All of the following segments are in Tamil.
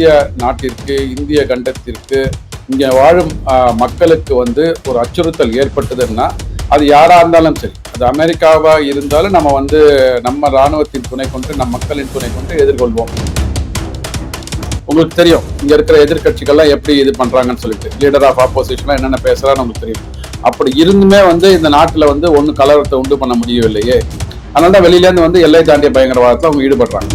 இந்திய நாட்டிற்கு இந்திய கண்டத்திற்கு இங்கே வாழும் மக்களுக்கு வந்து ஒரு அச்சுறுத்தல் ஏற்பட்டதுன்னா அது யாராக இருந்தாலும் சரி. அது அமெரிக்காவாக இருந்தாலும் நம்ம வந்து நம்ம ராணுவத்தின் துணை கொண்டு நம் மக்களின் துணை கொண்டு எதிர்கொள்வோம். உங்களுக்கு தெரியும் இங்கே இருக்கிற எதிர்க்கட்சிகள்லாம் எப்படி இது பண்ணுறாங்கன்னு சொல்லிட்டு லீடர் ஆஃப் ஆப்போசிஷன்லாம் என்னென்ன பேசுறான்னு உங்களுக்கு தெரியும். அப்படி இருந்துமே வந்து இந்த நாட்டில் வந்து ஒன்றும் கலவரத்தை உண்டு பண்ண முடியவில்லையே. அதனால தான் வெளியிலேருந்து வந்து எல்லை தாண்டிய பயங்கரவாதத்தில் அவங்க ஈடுபடுறாங்க.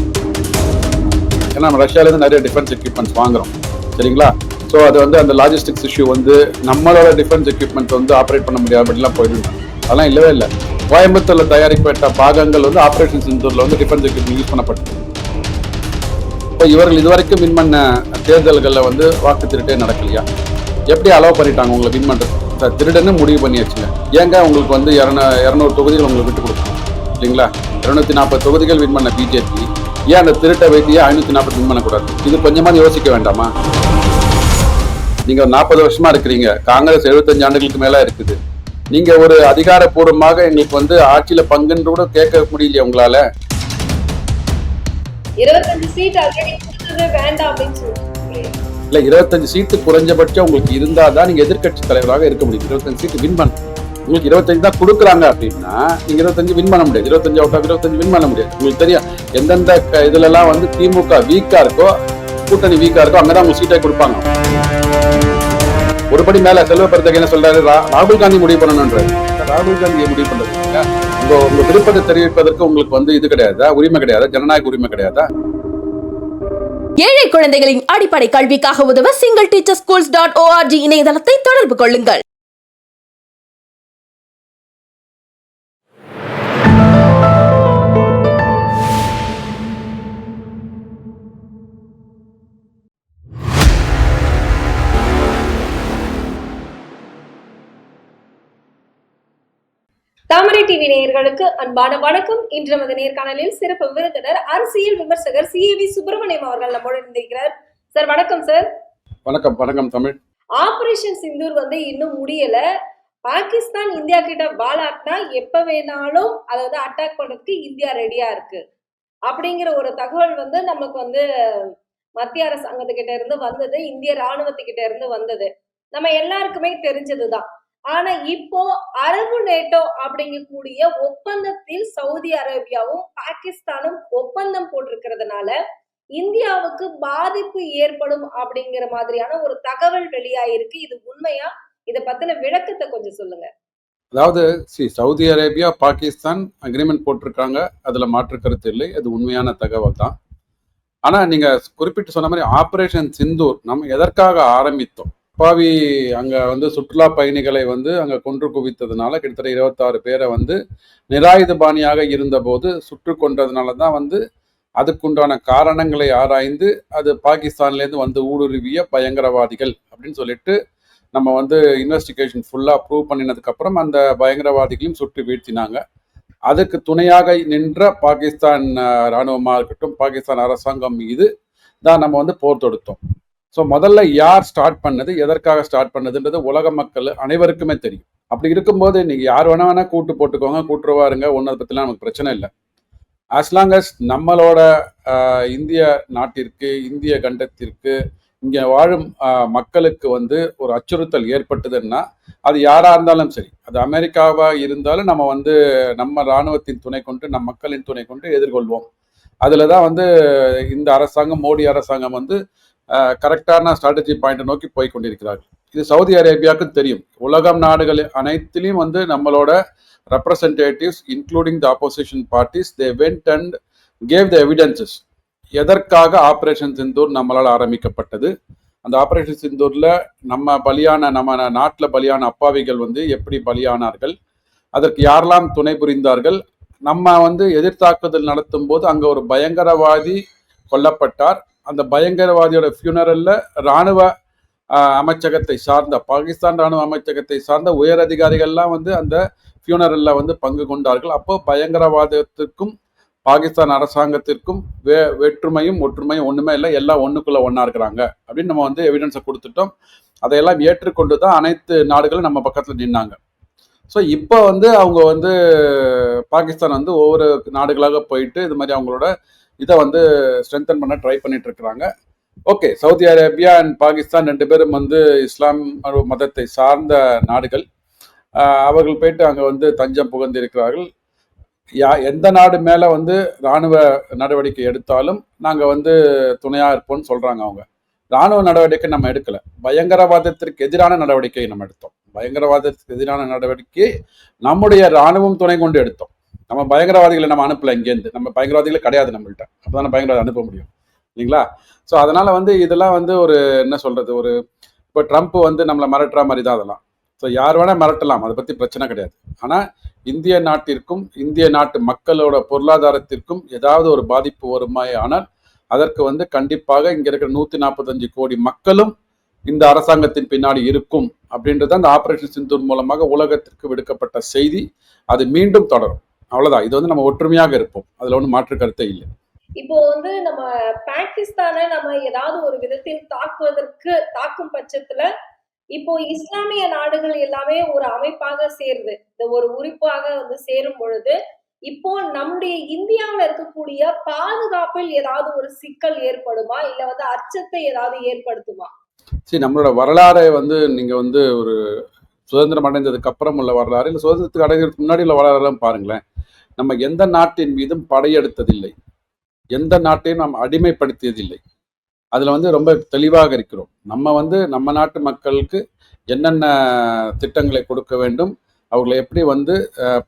ஏன்னா நம்ம ரஷ்யாலேருந்து நிறைய டிஃபென்ஸ் எக்யூப்மெண்ட்ஸ் வாங்குறோம். சரிங்களா? ஸோ அது வந்து அந்த லாஜிஸ்டிக்ஸ் இஷ்யூ வந்து நம்மளோட டிஃபென்ஸ் எக்யூப்மெண்ட் வந்து ஆப்ரேட் பண்ண முடியாதபடிலாம் போயிடுது. அதெல்லாம் இல்லவே இல்லை. கோயம்புத்தூரில் தயாரிக்கப்பட்ட பாகங்கள் வந்து ஆப்ரேஷன் செஞ்சூரில் வந்து டிஃபென்ஸ் எக்யூப்மெண்ட் யூஸ் பண்ணப்பட்டது. இப்போ இவர்கள் இதுவரைக்கும் வின் பண்ண தேர்தல்களில் வந்து வாக்கு திருட்டே நடக்கலையா? எப்படி அலோவ் பண்ணிட்டாங்க உங்களை வின் பண்ணுறது திருடன்னு முடிவு பண்ணியாச்சுங்க. ஏங்க உங்களுக்கு வந்து இரநூ இரநூறு தொகுதிகள் உங்களுக்கு விட்டு கொடுக்கணும்? இல்லைங்களா? இரநூத்தி நாற்பது தொகுதிகள் வின் பண்ண பிஜேபி ஏன் அந்த திருட்டை வைத்தியே ஐநூற்றி நாற்பது வின் பண்ணக்கூடாது? இது கொஞ்சமாவது யோசிக்க வேண்டாமா? நீங்க நாற்பது வருஷமா இருக்கிறீங்க. காங்கிரஸ் 75 ஆண்டுகளுக்கு மேல இருக்குது. நீங்க ஒரு அதிகாரப்பூர்வமாக எங்களுக்கு வந்து ஆட்சியில பங்குன்னு கூட கேட்க முடியலையே உங்களால. இருபத்தஞ்சு சீட் ஆல்ரெடி கொடுத்தது வேண்டாம் அப்படின்னு சொல்லி இல்ல இருபத்தஞ்சு சீட்டு குறைஞ்சபட்சம் உங்களுக்கு இருந்தா தான் நீங்க எதிர்க்கட்சி தலைவராக இருக்க முடியும். இருபத்தஞ்சு சீட்டு வின் பண்ண உங்களுக்கு இருபத்தஞ்சு தான் கொடுக்குறாங்க அப்படின்னா நீங்க இருபத்தஞ்சு வின் பண்ண முடியாது. இருபத்தஞ்சு அவுட் ஆஃப் இருபத்தஞ்சு வின் பண்ண முடியாது. உங்களுக்கு தெரியும் எந்தெந்த இதுலலாம் இதுல எல்லாம் வந்து திமுக வீக்கா இருக்கோ கூட்டணி வீக்கா இருக்கோ அங்கதான் உங்க சீட்டை கொடுப்பாங்க. ஒருபடி மேல செல்வ பெருந்தகை என்ன சொல்றாரு? ராகுல் காந்தி முடிவு பண்ணணுன்றாரு ராகுல் காந்தியை முடிவு பண்றது? உங்க உங்க விருப்பத்தை தெரிவிப்பதற்கு உங்களுக்கு வந்து இது கிடையாதா? உரிமை கிடையாதா? ஜனநாயக உரிமை கிடையாதா? ஏழை குழந்தைகளின் அடிப்படை கல்விக்காக உதவ single teacher schools dot org இணையதளத்தை தொடர்பு கொள்ளுங்கள். டிவி நேயர்களுக்கு அன்பான வணக்கம். இன்று நமது நேர்காணலில் சிறப்பு விருந்தினர் அரசியல் விமர்சகர் சிஏவி சுப்பிரமணியம் அவர்கள் நம்மோடு இருந்திருக்கிறார் சார் வணக்கம் சார். வணக்கம் வணக்கம் தமிழ். ஆபரேஷன் சிந்தூர் வந்து இன்னும் முடியல. பாகிஸ்தான் இந்தியா கிட்ட வாலாட்டினா எப்ப வேணாலும் அதை வந்து அட்டாக் பண்றதுக்கு இந்தியா ரெடியா இருக்கு. அப்படிங்கிற ஒரு தகவல் வந்து நமக்கு வந்து மத்திய அரசாங்கத்துக்கிட்ட இருந்து வந்தது இந்திய ராணுவத்துக்கிட்ட இருந்து வந்தது. நம்ம எல்லாருக்குமே தெரிஞ்சதுதான். ஆனா இப்போ அரபு நேட்டோ அப்படிங்கக்கூடிய ஒப்பந்தத்தில் சவுதி அரேபியாவும் பாகிஸ்தானும் ஒப்பந்தம் போட்டிருக்கிறதுனால இந்தியாவுக்கு பாதிப்பு ஏற்படும் அப்படிங்கிற மாதிரியான ஒரு தகவல் வெளியாயிருக்கு. இது உண்மையா? இத பத்தின விளக்கத்தை கொஞ்சம் சொல்லுங்க. அதாவது சி சவுதி அரேபியா பாகிஸ்தான் அக்ரிமெண்ட் போட்டிருக்காங்க. அதுல மாற்று கருத்து இல்லை. அது உண்மையான தகவல் தான். ஆனா நீங்க குறிப்பிட்டு சொன்ன மாதிரி ஆபரேஷன் சிந்தூர் நம்ம எதற்காக ஆரம்பித்தோம்? அப்பாவி அங்கே வந்து சுற்றுலா பயணிகளை வந்து அங்கே கொன்று குவித்ததுனால கிட்டத்தட்ட இருபத்தாறு பேரை வந்து நிராயுதபாணியாக இருந்தபோது சுற்று கொன்றதுனால தான் வந்து அதுக்குண்டான காரணங்களை ஆராய்ந்து அது பாகிஸ்தான்லேருந்து வந்து ஊடுருவிய பயங்கரவாதிகள் அப்படின்னு சொல்லிட்டு நம்ம வந்து இன்வெஸ்டிகேஷன் ஃபுல்லாக ப்ரூவ் பண்ணினதுக்கப்புறம் அந்த பயங்கரவாதிகளையும் சுட்டு வீழ்த்தினாங்க. அதுக்கு துணையாக நின்ற பாகிஸ்தான் இராணுவமாக இருக்கட்டும் பாகிஸ்தான் அரசாங்கம் மீது தான் நம்ம வந்து போர் தொடுத்தோம். ஸோ முதல்ல யார் ஸ்டார்ட் பண்ணது எதற்காக ஸ்டார்ட் பண்ணதுன்றது உலக மக்கள் அனைவருக்குமே தெரியும். அப்படி இருக்கும்போது நீங்கள் யார் வேணா வேணா கூட்டு போட்டுக்கோங்க கூட்டுருவா இருங்க ஒன்றை பற்றிலாம் நமக்கு பிரச்சனை இல்லை. As long நம்மளோட இந்திய நாட்டிற்கு இந்திய கண்டத்திற்கு இங்கே வாழும் மக்களுக்கு வந்து ஒரு அச்சுறுத்தல் ஏற்பட்டதுன்னா அது யாராக இருந்தாலும் சரி அது அமெரிக்காவாக இருந்தாலும் நம்ம வந்து நம்ம ராணுவத்தின் துணை கொண்டு நம் மக்களின் துணை கொண்டு எதிர்கொள்வோம். அதில் தான் வந்து இந்த அரசாங்கம் மோடி அரசாங்கம் வந்து கரெக்டான ஸ்ட்ராட்டஜி பாயிண்ட்டை நோக்கி போய் கொண்டிருக்கிறார்கள் இது சவுதி அரேபியாவுக்கும் தெரியும். உலகம் நாடுகள் அனைத்திலையும் வந்து நம்மளோட representatives including the opposition parties they went and gave the evidences எதற்காக ஆப்ரேஷன் சிந்தூர் நம்மளால் ஆரம்பிக்கப்பட்டது? அந்த ஆப்ரேஷன் சிந்தூரில் நம்ம பலியான நம்ம நாட்டில் பலியான அப்பாவிகள் வந்து எப்படி பலியானார்கள்? அதற்கு யாரெல்லாம் துணை புரிந்தார்கள்? நம்ம வந்து எதிர்த்தாக்குதல் நடத்தும் போது அங்கே ஒரு பயங்கரவாதி கொல்லப்பட்டார். அந்த பயங்கரவாதியோட ஃபியூனரல்ல ராணுவ அமைச்சகத்தை சார்ந்த பாகிஸ்தான் ராணுவ அமைச்சகத்தை சார்ந்த உயர் அதிகாரிகள்லாம் வந்து அந்த ஃபியூனரல்ல வந்து பங்கு கொண்டார்கள். அப்போ பயங்கரவாதத்திற்கும் பாகிஸ்தான் அரசாங்கத்திற்கும் வே வேற்றுமையும் ஒற்றுமையும் ஒன்றுமே இல்லை. எல்லாம் ஒன்றுக்குள்ளே ஒன்றா இருக்கிறாங்க. அப்படின்னு நம்ம வந்து எவிடன்ஸை கொடுத்துட்டோம். அதையெல்லாம் ஏற்றுக்கொண்டு தான் அனைத்து நாடுகளும் நம்ம பக்கத்தில் நின்னாங்க. ஸோ இப்போ வந்து அவங்க வந்து பாகிஸ்தான் வந்து ஒவ்வொரு நாடுகளாக போயிட்டு இது மாதிரி அவங்களோட இதை வந்து ஸ்ட்ரென்தன் பண்ண ட்ரை பண்ணிட்டு இருக்கிறாங்க okay Saudi Arabia and Pakistan ரெண்டு பேரும் வந்து இஸ்லாம் மதத்தை சார்ந்த நாடுகள். அவர்கள் போயிட்டு அங்கே வந்து தஞ்சம் புகுந்திருக்கிறார்கள். யா எந்த நாடு மேலே வந்து இராணுவ நடவடிக்கை எடுத்தாலும் நாங்கள் வந்து துணையாக இருப்போம்னு சொல்கிறாங்க அவங்க. இராணுவ நடவடிக்கை நம்ம எடுக்கலை. பயங்கரவாதத்திற்கு எதிரான நடவடிக்கையை நம்ம எடுத்தோம். பயங்கரவாதத்திற்கு எதிரான நடவடிக்கை நம்முடைய இராணுவம் துணை கொண்டு எடுத்தோம். நம்ம பயங்கரவாதிகளை நம்ம அனுப்பல இங்கேருந்து. நம்ம பயங்கரவாதிகளை கிடையாது நம்மள்கிட்ட அப்போ பயங்கரவாதி அனுப்ப முடியும். இல்லைங்களா? ஸோ அதனால வந்து இதெல்லாம் வந்து ஒரு என்ன சொல்றது ஒரு இப்போ ட்ரம்ப் வந்து நம்மளை மிரட்டுற மாதிரி தான் அதெல்லாம். ஸோ யார் வேணால் மிரட்டலாம். அதை பற்றி பிரச்சனை கிடையாது. ஆனால் இந்திய நாட்டிற்கும் இந்திய நாட்டு மக்களோட பொருளாதாரத்திற்கும் ஏதாவது ஒரு பாதிப்பு வருமாய் ஆனால் அதற்கு வந்து கண்டிப்பாக இங்கே இருக்கிற நூற்றி நாற்பத்தஞ்சு கோடி மக்களும் இந்த அரசாங்கத்தின் பின்னாடி இருக்கும் அப்படின்றது அந்த ஆபரேஷன் சிந்தூர் மூலமாக உலகத்திற்கு விடுக்கப்பட்ட செய்தி. அது மீண்டும் தொடரும். அவ்வளவுதான். இது வந்து நம்ம ஒற்றுமையாக இருப்போம். அதுல ஒன்றும் மாற்று கருத்தே இல்லை. இப்போ வந்து நம்ம பாகிஸ்தானை நம்ம ஏதாவது ஒரு விதத்தில் தாக்குவதற்கு தாக்கும் பட்சத்துல இப்போ இஸ்லாமிய நாடுகள் எல்லாமே ஒரு அமைப்பாக சேருது. இந்த ஒரு உறுப்பாக வந்து சேரும் பொழுது இப்போ நம்முடைய இந்தியாவுல இருக்கக்கூடிய பாதுகாப்பில் ஏதாவது ஒரு சிக்கல் ஏற்படுமா? இல்ல வந்து அச்சத்தை ஏதாவது ஏற்படுத்துமா? சரி நம்மளோட வரலாறை வந்து நீங்க வந்து ஒரு சுதந்திரம் அடைந்ததுக்கு அப்புறம் உள்ள வரலாறு இல்லை சுதந்திரத்துக்கு அடைகிறதுக்கு முன்னாடி உள்ள வரலாறுலாம் பாருங்களேன். நம்ம எந்த நாட்டின் மீதும் படையெடுத்ததில்லை. எந்த நாட்டையும் நாம் அடிமைப்படுத்தியதில்லை. அதில் வந்து ரொம்ப தெளிவாக இருக்கிறோம். நம்ம வந்து நம்ம நாட்டு மக்களுக்கு என்னென்ன திட்டங்களை கொடுக்க வேண்டும் அவர்களை எப்படி வந்து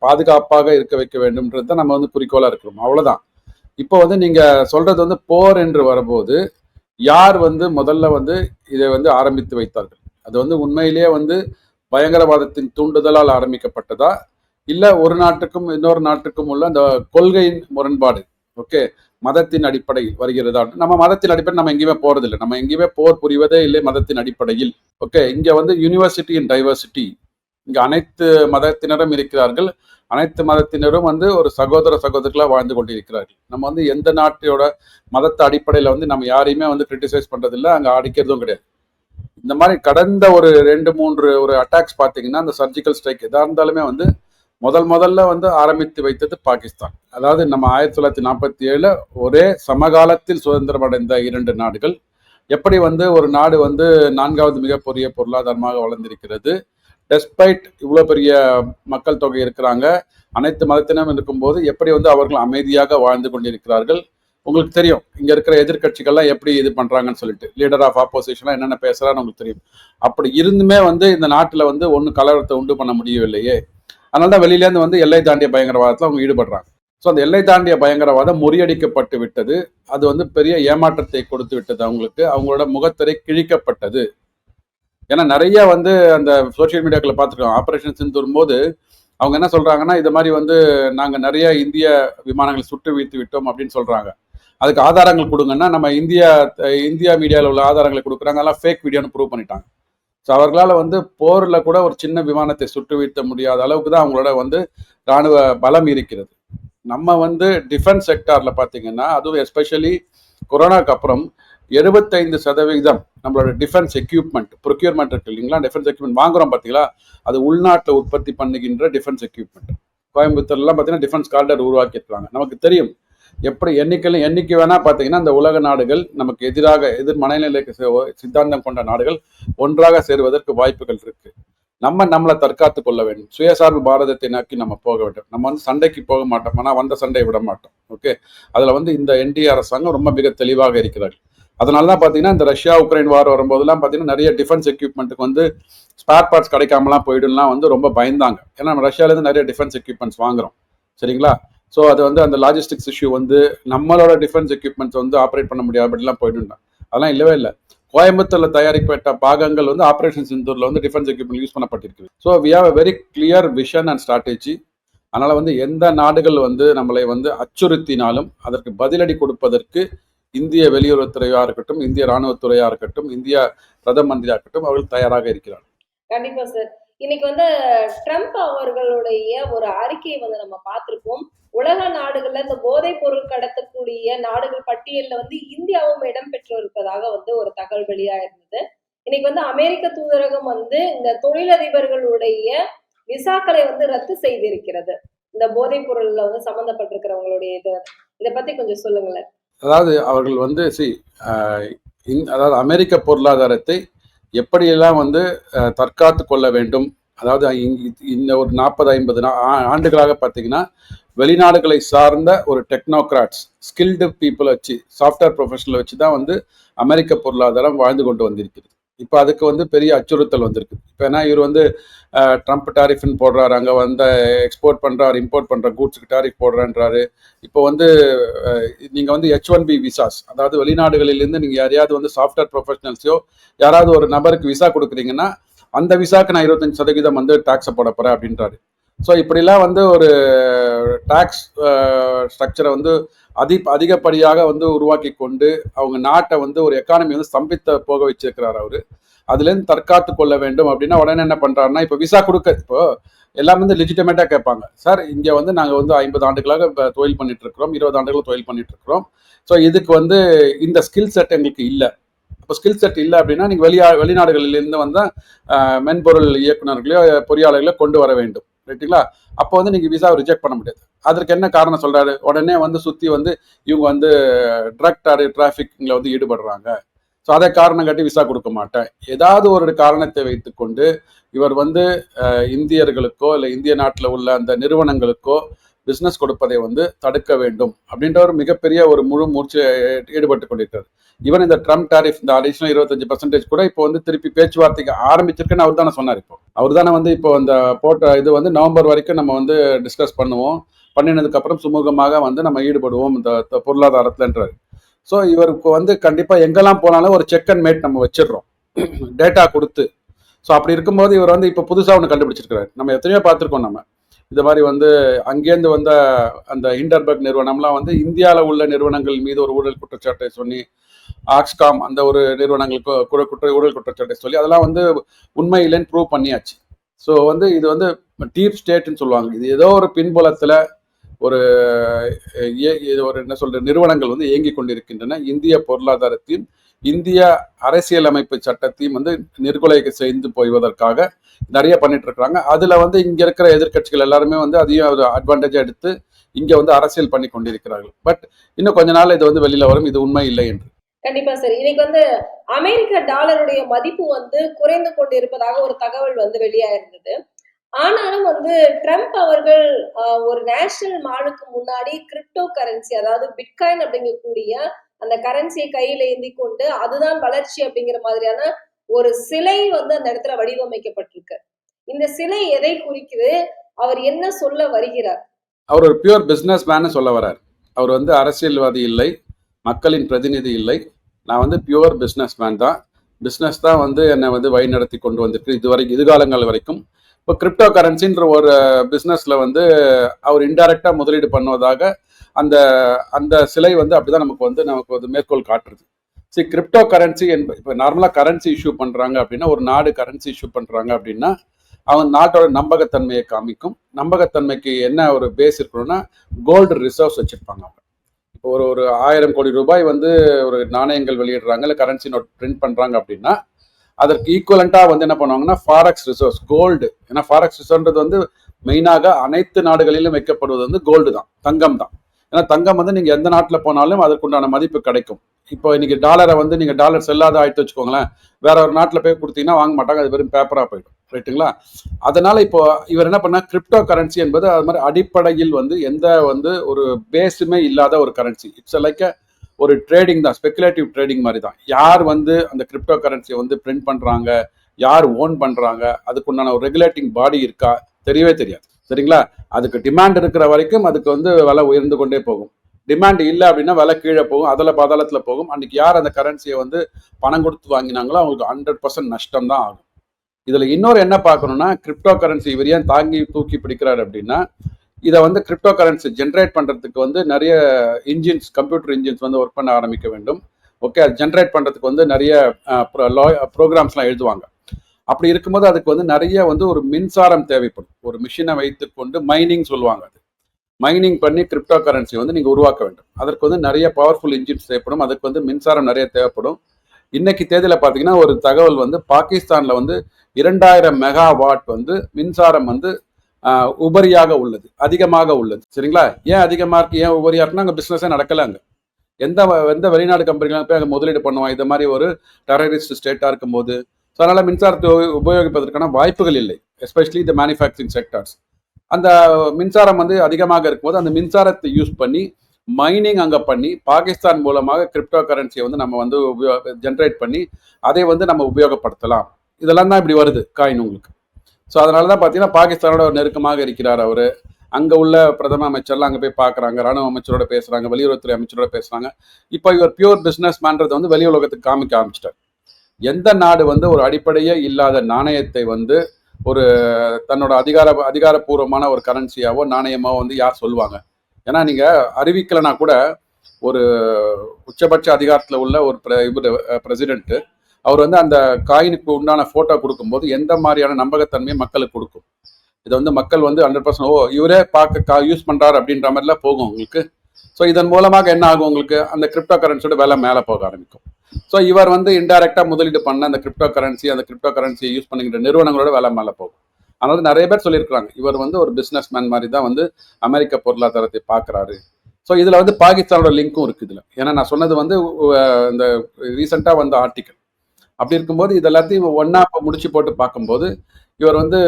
பாதுகாப்பாக இருக்க வைக்க வேண்டும்ன்றது தான் நம்ம வந்து குறிக்கோளாக இருக்கிறோம். அவ்வளோதான் இப்போ வந்து நீங்கள் சொல்கிறது வந்து போர் என்று வரும்போது யார் வந்து முதல்ல வந்து இதை வந்து ஆரம்பித்து வைத்தார்கள்? அது வந்து உண்மையிலேயே வந்து பயங்கரவாதத்தின் தூண்டுதலால் ஆரம்பிக்கப்பட்டதா? இல்லை ஒரு நாட்டுக்கும் இன்னொரு நாட்டுக்கும் உள்ள அந்த கொள்கையின் முரண்பாடு. ஓகே மதத்தின் அடிப்படையில் வருகிறதா நம்ம மதத்தின் அடிப்படையில் நம்ம எங்கேயுமே போறதில்லை. நம்ம எங்கேயுமே போர் புரிவதே இல்லை மதத்தின் அடிப்படையில். ஓகே இங்கே வந்து யூனிவர்சிட்டி இன் டைவர்சிட்டி இங்கே அனைத்து மதத்தினரும் இருக்கிறார்கள். அனைத்து மதத்தினரும் வந்து ஒரு சகோதர சகோதரர்களாக வாழ்ந்து கொண்டிருக்கிறார்கள். நம்ம வந்து எந்த நாட்டோட மதத்தை அடிப்படையில் வந்து நம்ம யாரையுமே வந்து கிரிட்டிசைஸ் பண்ணுறதில்ல அங்கே அடிக்கிறதும் கிடையாது. இந்த மாதிரி கடந்த ஒரு ரெண்டு மூன்று ஒரு அட்டாக்ஸ் பார்த்தீங்கன்னா அந்த சர்ஜிக்கல் ஸ்ட்ரைக் எதாக இருந்தாலுமே வந்து முதல் முதல்ல வந்து ஆரம்பித்து வைத்தது பாகிஸ்தான். அதாவது நம்ம ஆயிரத்தி தொள்ளாயிரத்தி நாற்பத்தி ஏழில் ஒரே சமகாலத்தில் சுதந்திரம் அடைந்த இரண்டு நாடுகள். எப்படி வந்து ஒரு நாடு வந்து நான்காவது மிகப்பெரிய பொருளாதாரமாக வளர்ந்திருக்கிறது. டெஸ்பைட் இவ்வளோ பெரிய மக்கள் தொகை இருக்கிறாங்க அனைத்து மதத்தினரும் இருக்கும்போது எப்படி வந்து அவர்கள் அமைதியாக வாழ்ந்து கொண்டிருக்கிறார்கள். உங்களுக்கு தெரியும் இங்கே இருக்கிற எதிர்க்கட்சிகள்லாம் எப்படி இது பண்ணுறாங்கன்னு சொல்லிட்டு லீடர் ஆஃப் ஆப்போசிஷன்லாம் என்னென்ன பேசுகிறான்னு உங்களுக்கு தெரியும். அப்படி இருந்துமே வந்து இந்த நாட்டில் வந்து ஒன்றும் கலவரத்தை உண்டு பண்ண முடியவில்லையே. அதனால தான் வெளியிலேருந்து வந்து எல்லை தாண்டிய பயங்கரவாதத்தில் அவங்க ஈடுபடுறாங்க. ஸோ அந்த எல்லை தாண்டிய பயங்கரவாதம் முறியடிக்கப்பட்டு விட்டது. அது வந்து பெரிய ஏமாற்றத்தை கொடுத்து விட்டது அவங்களுக்கு. அவங்களோட முகத்திரை கிழிக்கப்பட்டது. ஏன்னா நிறைய வந்து அந்த சோஷியல் மீடியாக்களை பார்த்துருக்கோம். ஆப்ரேஷன் சிந்தூர் போது அவங்க என்ன சொல்றாங்கன்னா இது மாதிரி வந்து நாங்கள் நிறைய இந்திய விமானங்களை சுட்டு வீழ்த்து விட்டோம் அப்படின்னு சொல்றாங்க. அதுக்கு ஆதாரங்கள் கொடுங்கன்னா நம்ம இந்தியா இந்தியா மீடியாவில் உள்ள ஆதாரங்களை கொடுக்குறாங்க. அதெல்லாம் ஃபேக் வீடியோன்னு ப்ரூவ் பண்ணிட்டாங்க. ஸோ அவர்களால் வந்து போரில் கூட ஒரு சின்ன விமானத்தை சுட்டு வீழ்த்த முடியாத அளவுக்கு தான் அவங்களோட வந்து இராணுவ பலம் இருக்கிறது. நம்ம வந்து டிஃபென்ஸ் செக்டாரில் பார்த்தீங்கன்னா அதுவும் எஸ்பெஷலி கொரோனாக்கு அப்புறம் எழுபத்தைந்து சதவீதம் நம்மளோட டிஃபென்ஸ் எக்யூப்மெண்ட் ப்ரொக்யூர்மெண்ட் இருக்கு இல்லைங்களா? டிஃபென்ஸ் எக்யூப்மெண்ட் வாங்குறோம் பார்த்தீங்களா அது உள்நாட்டில் உற்பத்தி பண்ணுகின்ற டிஃபென்ஸ் எக்யூப்மெண்ட் கோயம்புத்தூர்லாம் பார்த்தீங்கன்னா டிஃபென்ஸ் கார்டர் உருவாக்கியிருக்காங்க நமக்கு தெரியும். எப்படி எண்ணிக்கையில் எண்ணிக்கை வேணால் பார்த்தீங்கன்னா இந்த உலக நாடுகள் நமக்கு எதிராக எதிர் மனநிலைக்கு சித்தாந்தம் கொண்ட நாடுகள் ஒன்றாக சேருவதற்கு வாய்ப்புகள் இருக்குது நம்ம நம்மளை தற்காத்து கொள்ள வேண்டும் சுயசார்பு பாரதத்தை நோக்கி நம்ம போக வேண்டும். நம்ம வந்து சண்டைக்கு போக மாட்டோம். ஆனால் வந்த சண்டையை விட மாட்டோம். ஓகே? அதில் வந்து இந்த என்டிஏ அரசாங்கம் ரொம்ப மிக தெளிவாக இருக்கிறார்கள். அதனால தான் பார்த்தீங்கன்னா இந்த ரஷ்யா உக்ரைன் வார் வரும்போதெல்லாம் பார்த்தீங்கன்னா நிறைய டிஃபென்ஸ் எக்யூப்மெண்ட்டுக்கு வந்து ஸ்பேர் பார்ட்ஸ் கிடைக்காமலாம் போயிடும்லாம் வந்து ரொம்ப பயந்தாங்க. ஏன்னா நம்ம ரஷ்யாவிலேருந்து நிறைய டிஃபென்ஸ் எக்யூப்மெண்ட்ஸ் வாங்குறோம். சரிங்களா? ஸோ அது வந்து அந்த லாஜிஸ்டிக்ஸ் இஷ்யூ வந்து நம்மளோட டிஃபென்ஸ் எக்யூப்மெண்ட்ஸ் வந்து ஆப்ரேட் பண்ண முடியாது. அப்படிலாம் போயிட்டு அதெல்லாம் இல்லவே இல்லை. கோயம்புத்தூரில் தயாரிக்கப்பட்ட பாகங்கள் வந்து ஆப்ரேஷன் செந்தூரில் வந்து டிஃபென்ஸ் எக்யூப்மெண்ட் யூஸ் பண்ணப்பட்டிருக்கு so we have a very clear vision and strategy அதனால வந்து எந்த நாடுகள் வந்து நம்மளை வந்து அச்சுறுத்தினாலும் அதற்கு பதிலடி கொடுப்பதற்கு இந்திய வெளியுறவுத்துறையாக இருக்கட்டும் இந்திய இராணுவத்துறையாக இருக்கட்டும் இந்திய பிரதம மந்திரியாக இருக்கட்டும் அவர்கள் தயாராக இருக்கிறார் கண்டிப்பா சார் இன்னைக்கு வந்து ட்ரம்ப் அவர்களுடைய ஒரு அறிக்கையை வந்து நம்ம பார்த்திருப்போம். உலக நாடுகள்ல இந்த போதைப் பொருள் கடத்தக்கூடிய நாடுகள் பட்டியல்ல வந்து இந்தியாவும் இடம்பெற்று இருப்பதாக வந்து ஒரு தகவல் வெளியா இருந்தது. இன்னைக்கு வந்து அமெரிக்க தூதரகம் வந்து இந்த தொழிலதிபர்களுடைய விசாக்களை வந்து ரத்து செய்திருக்கிறது. இந்த போதைப் பொருள்ல வந்து சம்பந்தப்பட்டிருக்கிறவங்களுடைய இது இதை பத்தி கொஞ்சம் சொல்லுங்களேன். அதாவது அவர்கள் வந்து சி அதாவது அமெரிக்க பொருளாதாரத்தை எப்படியெல்லாம் வந்து தற்காத்து கொள்ள வேண்டும்? அதாவது இந்த ஒரு நாற்பது ஐம்பது ஆண்டுகளாக பார்த்தீங்கன்னா வெளிநாடுகளை சார்ந்த ஒரு டெக்னோக்ராட்ஸ் ஸ்கில்டு பீப்புளை வச்சு சாஃப்ட்வேர் ப்ரொஃபஷனலை வச்சு தான் வந்து அமெரிக்க பொருளாதாரம் வாழ்ந்து கொண்டு வந்திருக்கிறது. இப்போ அதுக்கு வந்து பெரிய அச்சுறுத்தல் வந்திருக்கு. இப்போ ஏன்னா இவர் வந்து ட்ரம்ப் டாரிஃப்னு போடுறாரு அங்கே வந்து எக்ஸ்போர்ட் பண்ணுறாரு இம்போர்ட் பண்ணுற கூட்ஸுக்கு டாரிஃப் போடுறேன்றாரு. இப்போ வந்து நீங்கள் வந்து ஹெச் ஒன் பி விசாஸ் அதாவது வெளிநாடுகளிலிருந்து நீங்கள் யாரையாவது வந்து சாஃப்ட்வேர் ப்ரொஃபஷனல்ஸோ யாராவது ஒரு நபருக்கு விசா கொடுக்குறீங்கன்னா அந்த விசாக்கு நான் இருபத்தஞ்சு சதவீதம் வந்து டாக்ஸை போட போகிறேன் அப்படின்றாரு. ஸோ இப்படிலாம் வந்து ஒரு டாக்ஸ் ஸ்ட்ரக்சரை வந்து அதி அதிகப்படியாக வந்து உருவாக்கி கொண்டு அவங்க நாட்டை வந்து ஒரு எக்கானமி வந்து ஸ்தம்பித்த போக வச்சிருக்கிறார் அவர். அதுலேருந்து தற்காத்து கொள்ள வேண்டும் அப்படின்னா உடனே என்ன பண்ணுறாருன்னா இப்போ விசா கொடுக்க இப்போ எல்லாமே வந்து லெஜிட்டமேட்டாக கேட்பாங்க. சார் இங்கே வந்து நாங்கள் வந்து ஐம்பது ஆண்டுகளாக இப்போ தொழில் பண்ணிட்டு இருக்கிறோம் இருபது ஆண்டுகளாக தொழில் பண்ணிட்டு இருக்கிறோம் ஸோ இதுக்கு வந்து இந்த ஸ்கில் செட் எங்களுக்கு இல்லை. இப்போ ஸ்கில் செட் இல்லை அப்படின்னா நீங்கள் வெளியா வெளிநாடுகளிலிருந்து வந்து மென்பொருள் இயக்குனர்களையோ பொறியாளர்களோ கொண்டு வர வேண்டும். ரைட்டுங்களா அப்போ வந்து நீங்கள் விசாவை ரிஜெக்ட் பண்ண முடியாது. அதற்கு என்ன காரணம் சொல்கிறாரு உடனே வந்து சுற்றி வந்து இவங்க வந்து ட்ரக் டிராஃபிக்கில் வந்து ஈடுபடுறாங்க. ஸோ அதை காரணம் காட்டி விசா கொடுக்க மாட்டேன். ஏதாவது ஒரு காரணத்தை வைத்துக்கொண்டு இவர் வந்து இந்தியர்களுக்கோ இல்லை இந்திய நாட்டில் உள்ள அந்த நிறுவனங்களுக்கோ பிஸ்னஸ் கொடுப்பதை வந்து தடுக்க வேண்டும் அப்படின்ற ஒரு மிகப்பெரிய ஒரு முழு மூச்சு ஈடுபட்டு கொண்டிருக்கிறார். ஈவன் இந்த ட்ரம்ப் டாரிஃப் இந்த அடிஷனல் இருபத்தஞ்சு பர்சன்டேஜ் கூட இப்போ வந்து திருப்பி பேச்சுவார்த்தைக்கு ஆரம்பிச்சிருக்குன்னு அவர் தானே சொன்னார் இப்போ. அவர் தானே வந்து இப்போ அந்த போட்ட இது வந்து நவம்பர் வரைக்கும் நம்ம வந்து டிஸ்கஸ் பண்ணுவோம். பண்ணினதுக்கப்புறம் சுமூகமாக வந்து நம்ம ஈடுபடுவோம் இந்த பொருளாதாரத்துலன்றார் பொருளாதாரத்துலன்றாரு. ஸோ இவருக்கு வந்து கண்டிப்பாக எங்கெல்லாம் போனாலும் ஒரு செக் அண்ட் மேட் நம்ம வச்சிடுறோம். டேட்டா கொடுத்து. ஸோ அப்படி இருக்கும்போது இவர் வந்து இப்போ புதுசாக ஒன்று கண்டுபிடிச்சிருக்கிறார். நம்ம எத்தனையோ பார்த்துருக்கோம் நம்ம. இது மாதிரி வந்து அங்கேருந்து வந்த அந்த ஹிண்டர்பர்க் நிறுவனம்லாம் வந்து இந்தியாவில் உள்ள நிறுவனங்கள் மீது ஒரு ஊழல் குற்றச்சாட்டை சொல்லி ஆக்ஸ்காம் அந்த ஒரு நிறுவனங்களுக்கு குற்ற ஊழல் குற்றச்சாட்டை சொல்லி அதெல்லாம் வந்து உண்மை இல்லைன்னு ப்ரூவ் பண்ணியாச்சு. ஸோ வந்து இது வந்து டீப் ஸ்டேட்னு சொல்லுவாங்க. இது ஏதோ ஒரு பின்புலத்தில் ஒரு ஏ- இது ஒரு என்ன சொல்ற நிறுவனங்கள் வந்து இயங்கி கொண்டிருக்கின்றன. இந்திய பொருளாதாரத்தின் இந்திய அரசியலமைப்பு சட்டத்தையும் வந்து நிர்கொலை செய்து போய்வதற்காக நிறைய பண்ணிட்டு இருக்காங்க அதுல வந்து இங்க இருக்கிற எதிர்க்கட்சிகள் எல்லாருமே வந்து அதையும் ஒரு அட்வான்டேஜா எடுத்து இங்க வந்து அரசியல் பண்ணி கொண்டிருக்கிறார்கள். பட் இன்னும் கொஞ்ச நாள் இது வந்து வெளியில வரும். இது உண்மை இல்லை என்று. கண்டிப்பா சார். இன்னைக்கு வந்து அமெரிக்க டாலருடைய மதிப்பு வந்து குறைந்து கொண்டு இருப்பதாக ஒரு தகவல் வந்து வெளியாயிருந்தது. ஆனாலும் வந்து ட்ரம்ப் அவர்கள் ஒரு நேஷனல் மாலுக்கு முன்னாடி கிரிப்டோ கரன்சி அதாவது பிட்காயின் அப்படிங்கக்கூடிய அந்த கரன்சியை கையில ஏந்தி கொண்டு அதுதான் வளர்ச்சி அப்படிங்கிற மாதிரியான ஒரு சிலை வந்து அந்த இடத்துல வடிவமைக்கப்பட்டிருக்கு. இந்த சிலை எதை குறிக்குது? அவர் என்ன சொல்ல வருகிறார்? அவர் ஒரு பியூர் பிஸ்னஸ் மேன் சொல்ல வர்றார். அவர் வந்து அரசியல்வாதி இல்லை மக்களின் பிரதிநிதி இல்லை. நான் வந்து பியூர் பிஸ்னஸ் மேன் தான். பிஸ்னஸ் தான் வந்து என்னை வந்து வழி நடத்தி கொண்டு வந்திருக்கு. இது இதுகாலங்கள் வரைக்கும் இப்போ கிரிப்டோ கரன்சின்ற ஒரு பிஸ்னஸில் வந்து அவர் இன்டைரக்டாக முதலீடு பண்ணுவதாக அந்த அந்த சிலை வந்து அப்படிதான் நமக்கு வந்து நமக்கு வந்து மேற்கோள் காட்டுறது. சரி கிரிப்டோ கரன்சி என்ப இப்போ நார்மலாக கரன்சி இஷ்யூ பண்ணுறாங்க அப்படின்னா ஒரு நாடு கரன்சி இஷ்யூ பண்ணுறாங்க அப்படின்னா அவன் நாட்டோட நம்பகத்தன்மையை காமிக்கும். நம்பகத்தன்மைக்கு என்ன ஒரு பேஸ் இருக்கணும்னா கோல்டு ரிசர்வ்ஸ் வச்சுருப்பாங்க அவங்க. இப்போ ஒரு ஒரு ஆயிரம் கோடி ரூபாய் வந்து ஒரு நாணயங்கள் வெளியிடுறாங்க இல்லை கரன்சி நோட் பிரிண்ட் பண்ணுறாங்க அப்படின்னா அதற்கு ஈக்குவலண்ட்டாக வந்து என்ன பண்ணுவாங்கன்னா ஃபாரக்ஸ் ரிசோர்ஸ் கோல்டு ஏன்னா ஃபாரக்ஸ் ரிசோர்ன்றது வந்து மெயினாக அனைத்து நாடுகளிலும் வைக்கப்படுவது வந்து கோல்டு தான் தங்கம் தான். ஏன்னா தங்கம் வந்து நீங்கள் எந்த நாட்டில் போனாலும் அதற்குண்டான மதிப்பு கிடைக்கும். இப்போ இன்னைக்கு டாலரை வந்து நீங்கள் டாலர் செல்லாத ஆயிட்டு வச்சுக்கோங்களேன் வேற ஒரு நாட்டில் போய் கொடுத்தீங்கன்னா வாங்க மாட்டாங்க அது வெறும் பேப்பராக போயிடும். ரைட்டுங்களா? அதனால இப்போ இவர் என்ன பண்ணா கிரிப்டோ கரன்சி என்பது அது மாதிரி அடிப்படையில் வந்து எந்த வந்து ஒரு பேஸுமே இல்லாத ஒரு கரன்சி இட்ஸ் லைக் ஒரு ட்ரேடிங் தான் ஸ்பெகுலேட்டிவ் ட்ரேடிங் மாதிரி தான். யார் வந்து அந்த கிரிப்டோ கரன்சியை வந்து பிரிண்ட் பண்ணுறாங்க யார் ஓன் பண்ணுறாங்க அதுக்குண்டான ஒரு ரெகுலேட்டிங் பாடி இருக்கா தெரியவே தெரியாது. சரிங்களா? அதுக்கு டிமாண்ட் இருக்கிற வரைக்கும் அதுக்கு வந்து விலை உயர்ந்து கொண்டே போகும். டிமாண்ட் இல்லை அப்படின்னா விலை கீழே போகும் அதில் பதாளத்தில் போகும். அன்றைக்கி யார் அந்த கரன்சியை வந்து பணம் கொடுத்து வாங்கினாங்களோ அவங்களுக்கு ஹண்ட்ரட் பர்சன்ட் நஷ்டம் தான் ஆகும். இதில் இன்னொரு என்ன பார்க்கணும்னா கிரிப்டோ கரன்சி இவர் ஏன் தாங்கி தூக்கி பிடிக்கிறாரு அப்படின்னா இதை வந்து கிரிப்டோ கரன்சி ஜென்ரேட் பண்ணுறதுக்கு வந்து நிறைய இன்ஜின்ஸ் கம்ப்யூட்டர் இன்ஜின்ஸ் வந்து ஒர்க் பண்ண ஆரம்பிக்க வேண்டும். ஓகே அது ஜென்ரேட் பண்ணுறதுக்கு வந்து நிறைய ப்ரோக்ராம்ஸ்லாம் எழுதுவாங்க. அப்படி இருக்கும்போது அதுக்கு வந்து நிறைய வந்து ஒரு மின்சாரம் தேவைப்படும். ஒரு மிஷினை வைத்துக்கொண்டு மைனிங் சொல்லுவாங்க அது. மைனிங் பண்ணி கிரிப்டோ கரன்சி வந்து நீங்கள் உருவாக்க வேண்டும். அதற்கு வந்து நிறைய பவர்ஃபுல் இன்ஜின்ஸ் தேவைப்படும். அதுக்கு வந்து மின்சாரம் நிறைய தேவைப்படும். இன்னைக்கு தேதியில் பார்த்தீங்கன்னா ஒரு தகவல் வந்து பாகிஸ்தானில் வந்து இரண்டாயிரம் மெகா வாட் வந்து மின்சாரம் வந்து உபரியாக உள்ளது அதிகமாக உள்ளது. சரிங்களா? ஏன் அதிகமாக இருக்கு? ஏன் உபரியாக இருக்குன்னா அங்கே பிஸ்னஸே நடக்கல அங்கே. எந்த வ- எந்த வெளிநாடு கம்பெனிலாம் போய் அங்கே முதலீடு பண்ணுவான் இந்த மாதிரி ஒரு டெரரிஸ்ட் ஸ்டேட்டாக இருக்கும்போது ஸோ அதனால் மின்சாரத்தை உபயோகிப்பதற்கான வாய்ப்புகள் இல்லை எஸ்பெஷலி இந்த மேனுஃபேக்சரிங் செக்டார்ஸ் அந்த மின்சாரம் வந்து அதிகமாக இருக்கும்போது அந்த மின்சாரத்தை யூஸ் பண்ணி மைனிங் அங்கே பண்ணி பாகிஸ்தான் மூலமாக கிரிப்டோ கரன்சியை வந்து நம்ம வந்து ஜென்ரேட் பண்ணி அதை வந்து நம்ம உபயோகப்படுத்தலாம். இதெல்லாம் தான் இப்படி வருது காயின் உங்களுக்கு. ஸோ அதனால தான் பார்த்தீங்கன்னா பாகிஸ்தானோட நெருக்கமாக இருக்கிறார் அவர். அங்கே உள்ள பிரதம அமைச்சர்லாம் அங்கே போய் பார்க்குறாங்க ராணுவ அமைச்சரோட பேசுகிறாங்க வெளியுறவுத்துறை அமைச்சரோட பேசுகிறாங்க இப்போ இவர் பியூர் பிஸ்னஸ் மேன்றதை வந்து வெளி உலகத்துக்கு காமிக்க ஆரம்பிச்சிட்டார். எந்த நாடு வந்து ஒரு அடிப்படையே இல்லாத நாணயத்தை வந்து ஒரு தன்னோட அதிகார அதிகாரப்பூர்வமான ஒரு கரன்சியாவோ நாணயமாவோ வந்து யார் சொல்லுவாங்க? ஏன்னா நீங்கள் அறிவிக்கலைன்னா கூட ஒரு உச்சபட்ச அதிகாரத்தில் உள்ள ஒரு பிர இவர் பிரசிடென்ட்டு அவர் வந்து அந்த காயினுக்கு உண்டான ஃபோட்டோ கொடுக்கும்போது எந்த மாதிரியான நம்பகத்தன்மையை மக்களுக்கு கொடுக்கும்? இதை வந்து மக்கள் வந்து ஹண்ட்ரட் பர்சன்ட் ஓ இவரே பார்க்க கா யூஸ் பண்ணுறாரு அப்படின்ற மாதிரிலாம் போகும் உங்களுக்கு. ஸோ இதன் மூலமாக என்ன ஆகும் உங்களுக்கு? அந்த கிரிப்டோ கரன்சியோட விலை மேலே போக ஆரம்பிக்கும். ஸோ இவர் வந்து இன்டெரக்டாக முதலீடு பண்ண அந்த கிரிப்டோ கரன்சி அந்த கிரிப்டோ கரன்சியை யூஸ் பண்ணுகிற நிறுவனங்களோட விலை மேலே போகும். அதனால நிறைய பேர் சொல்லியிருக்கிறாங்க இவர் வந்து ஒரு பிஸ்னஸ் மேன் மாதிரி தான் வந்து அமெரிக்க பொருளாதாரத்தை பார்க்குறாரு. ஸோ இதில் வந்து பாகிஸ்தானோட லிங்க்கும் இருக்குது இதில். ஏன்னா நான் சொன்னது வந்து இந்த ரீசெண்டாக வந்த ஆர்டிக்கல் அப்படி இருக்கும்போது இது எல்லாத்தையும் ஒன்றா முடிச்சு போட்டு பார்க்கும்போது இவர் வந்து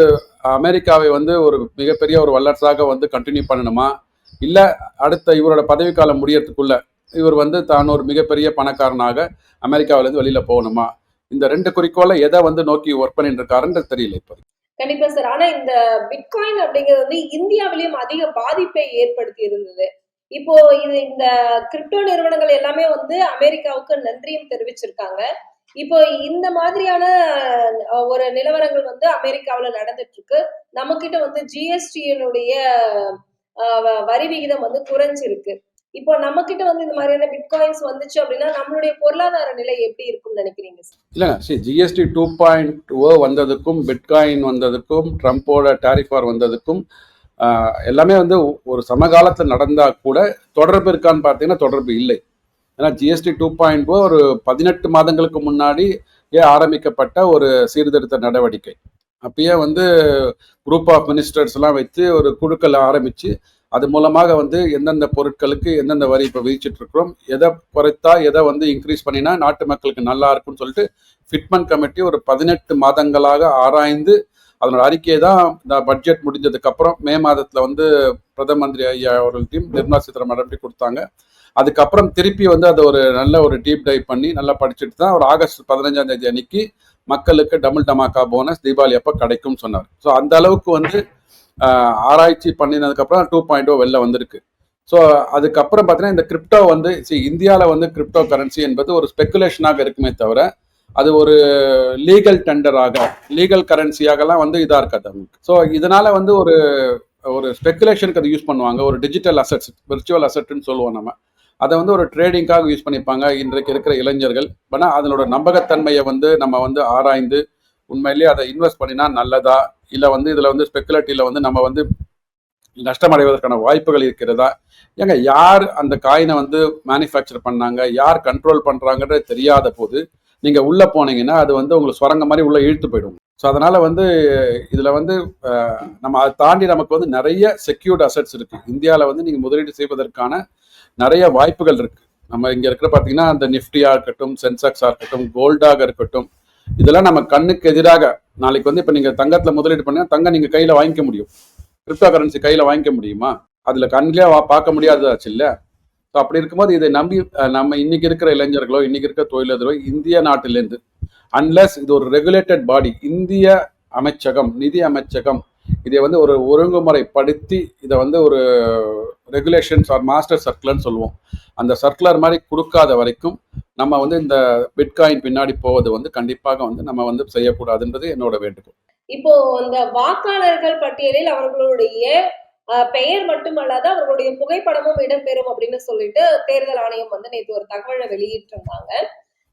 அமெரிக்காவை வந்து ஒரு மிகப்பெரிய ஒரு வல்லரசாக வந்து கண்டினியூ பண்ணணுமா? இல்லை அடுத்த இவரோட பதவிக்காலம் முடியறதுக்குள்ள இவர் வந்து தான் ஒரு மிகப்பெரிய பணக்காரனாக அமெரிக்காவிலேருந்து வெளியில் போகணுமா? இந்த ரெண்டு குறிக்கோளை எதை வந்து நோக்கி ஒர்க் பண்ணிட்டு இருக்காருன்றது தெரியல இப்போ கண்டிப்பா சார். ஆனா இந்த பிட்காயின் அப்படிங்கிறது வந்து இந்தியாவிலயும் அதிக பாதிப்பை ஏற்படுத்தி இருந்தது. இப்போ இது இந்த கிரிப்டோ நிறுவனங்கள் எல்லாமே வந்து அமெரிக்காவுக்கு நன்றியும் தெரிவிச்சிருக்காங்க. இப்போ இந்த மாதிரியான ஒரு நிலவரங்கள் வந்து அமெரிக்காவில் நடந்துட்டு இருக்கு நம்ம கிட்ட வந்து ஜிஎஸ்டியினுடைய வரி விகிதம் வந்து குறைஞ்சிருக்கு. இப்போ நம்ம கிட்ட வந்து இந்த மாதிரியான பிட்காயின்ஸ் வந்துச்சு அப்படின்னா நம்மளுடைய பொருளாதார நிலை எப்படி இருக்கும்னு நினைக்கிறீங்க சார்? இல்லைங்க சரி ஜிஎஸ்டி டூ பாயிண்ட் ஓ வந்ததுக்கும் பிட்காயின் வந்ததுக்கும் ட்ரம்ப்போட டாரிஃபார் வந்ததுக்கும் எல்லாமே வந்து ஒரு சமகாலத்தில் நடந்தால் கூட தொடர்பு இருக்கான்னு பார்த்தீங்கன்னா தொடர்பு இல்லை. ஏன்னா ஜிஎஸ்டி டூ பாயிண்ட் ஓ ஒரு பதினெட்டு மாதங்களுக்கு முன்னாடி ஆரம்பிக்கப்பட்ட ஒரு சீர்திருத்த நடவடிக்கை. அப்பயே வந்து குரூப் ஆஃப் மினிஸ்டர்ஸ்லாம் வைத்து வச்சு ஒரு குழுக்கள் ஆரம்பித்து அது மூலமாக வந்து எந்தெந்த பொருட்களுக்கு எந்தெந்த வரி இப்போ விதிச்சுட்டு இருக்கிறோம் எதை குறைத்தா எதை வந்து இன்க்ரீஸ் பண்ணினா நாட்டு மக்களுக்கு நல்லா இருக்கும்னு சொல்லிட்டு ஃபிட்மெண்ட் கமிட்டி ஒரு பதினெட்டு மாதங்களாக ஆராய்ந்து அதனோட அறிக்கையை தான் இந்த பட்ஜெட் முடிஞ்சதுக்கப்புறம் மே மாதத்தில் வந்து பிரதம மந்திரி ஐயா அவர்கள்ட்டையும் நிர்மலா சீதாராமன் கொடுத்தாங்க. அதுக்கப்புறம் திருப்பி வந்து அதை ஒரு நல்ல ஒரு டீப் டைவ் பண்ணி நல்லா படிச்சுட்டு தான் ஒரு ஆகஸ்ட் பதினஞ்சாம் தேதி அன்னைக்கு மக்களுக்கு டபுள் டமாக்கா போனஸ் தீபாவளி அப்போ கிடைக்கும்னு சொன்னார். ஸோ அந்த அளவுக்கு வந்து ஆராய்ச்சி பண்ணினதுக்கப்புறம் டூ பாயிண்ட் oh வெளில வந்திருக்கு. ஸோ அதுக்கப்புறம் பார்த்தீங்கன்னா இந்த கிரிப்டோ வந்து சரி இந்தியாவில் வந்து கிரிப்டோ கரன்சி என்பது ஒரு ஸ்பெகுலேஷனாக இருக்குமே தவிர அது ஒரு லீகல் டெண்டராக லீகல் கரன்சியாகலாம் வந்து இதாக இருக்காது அவங்களுக்கு. ஸோ இதனால வந்து ஒரு ஒரு ஸ்பெகுலேஷனுக்கு அதை யூஸ் பண்ணுவாங்க. ஒரு டிஜிட்டல் அசட்ஸ் விர்ச்சுவல் அசட்னு சொல்லுவோம் நம்ம. அதை வந்து ஒரு ட்ரேடிங்காக யூஸ் பண்ணிப்பாங்க. இன்றைக்கு இருக்கிற இளைஞர்கள். ஆனால் அதனோட நம்பகத்தன்மையை வந்து நம்ம வந்து ஆராய்ந்து உண்மையிலேயே அதை இன்வெஸ்ட் பண்ணினா நல்லதா? இல்லை வந்து இதில் வந்து ஸ்பெகுலேட்டிவ்ல வந்து நம்ம வந்து நஷ்டமடைவதற்கான வாய்ப்புகள் இருக்கிறதா? ஏங்க யார் அந்த காயினை வந்து மேனுஃபேக்சர் பண்ணாங்க? யார் கண்ட்ரோல் பண்ணுறாங்கன்றது தெரியாத போது நீங்கள் உள்ளே போனீங்கன்னா அது வந்து உங்களுக்கு சுரங்க மாதிரி உள்ளே இழுத்து போயிடும். ஸோ அதனால் வந்து இதில் வந்து நம்ம அதை தாண்டி நமக்கு வந்து நிறைய செக்யூர்ட் அசட்ஸ் இருக்குது இந்தியாவில் வந்து நீங்கள் முதலீடு செய்வதற்கான நிறைய வாய்ப்புகள் இருக்குது நம்ம இங்கே இருக்கிற பார்த்தீங்கன்னா அந்த நிஃப்டியாக இருக்கட்டும் சென்செக்ஸாக இருக்கட்டும் கோல்டாக இருக்கட்டும் இதெல்லாம் நம்ம கண்ணுக்கு எதிராக நாளைக்கு வந்து இப்போ நீங்கள் தங்கத்தில் முதலீடு பண்ணீங்கன்னா தங்கம் நீங்கள் கையில் வாங்கிக்க முடியும். கிரிப்டோ கரன்சி கையில் வாங்கிக்க முடியுமா? அதில் கண்ணிலே பார்க்க முடியாததாச்சு இல்லை? ஸோ அப்படி இருக்கும்போது இதை நம்பி நம்ம இன்னைக்கு இருக்கிற இளைஞர்களோ இன்னைக்கு இருக்கிற தொழிலதிரோ இந்திய நாட்டிலேருந்து அன்லஸ் இது ஒரு ரெகுலேட்டட் பாடி இந்திய அமைச்சகம் நிதி அமைச்சகம் இதை வந்து ஒரு ஒழுங்குமுறைப்படுத்தி இதை வந்து ஒரு ரெகுலேஷன்ஸ் ஆர் மாஸ்டர் சர்க்குலர்னு சொல்லுவோம். அந்த சர்க்குலர் மாதிரி கொடுக்காத வரைக்கும் நம்ம வந்து இந்த பிட்காயின் பின்னாடி போவது வந்து கண்டிப்பாக வந்து நம்ம வந்து செய்யக்கூடாதுன்றது என்னோட வேண்டுகோள். இப்போ இந்த வாக்காளர்கள் பட்டியலில் அவர்களுடைய பெயர் மட்டுமல்லாது அவர்களுடைய புகைப்படமும் இடம்பெறும் அப்படின்னு சொல்லிட்டு தேர்தல் ஆணையம் வந்து நேற்று ஒரு தகவலை வெளியிட்டிருந்தாங்க.